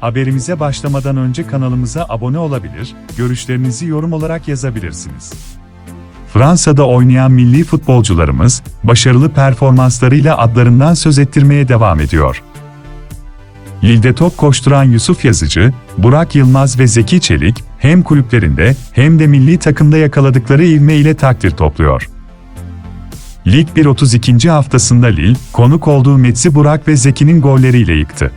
Haberimize başlamadan önce kanalımıza abone olabilir, görüşlerinizi yorum olarak yazabilirsiniz. Fransa'da oynayan milli futbolcularımız, başarılı performanslarıyla adlarından söz ettirmeye devam ediyor. Lille'de top koşturan Yusuf Yazıcı, Burak Yılmaz ve Zeki Çelik, hem kulüplerinde hem de milli takımda yakaladıkları ivme ile takdir topluyor. Lig 1 32. haftasında Lille, konuk olduğu Metzi Burak ve Zeki'nin golleriyle yıktı.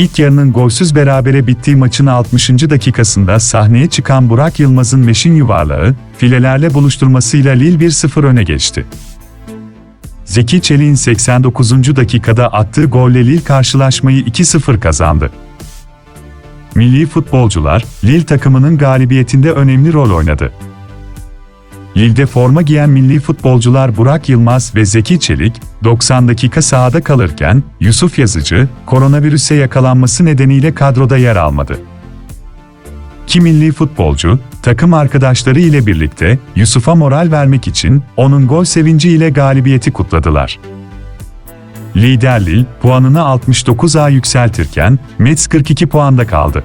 İlk yarının golsüz berabere bittiği maçın 60. dakikasında sahneye çıkan Burak Yılmaz'ın meşin yuvarlağı, filelerle buluşturmasıyla Lille 1-0 öne geçti. Zeki Çelik'in 89. dakikada attığı golle Lille karşılaşmayı 2-0 kazandı. Milli futbolcular, Lille takımının galibiyetinde önemli rol oynadı. Lille'de forma giyen milli futbolcular Burak Yılmaz ve Zeki Çelik, 90 dakika sahada kalırken, Yusuf Yazıcı, koronavirüse yakalanması nedeniyle kadroda yer almadı. Ki milli futbolcu, takım arkadaşları ile birlikte Yusuf'a moral vermek için onun gol sevinci ile galibiyeti kutladılar. Lider Lille, puanını 69'a yükseltirken, Metz 42 puanda kaldı.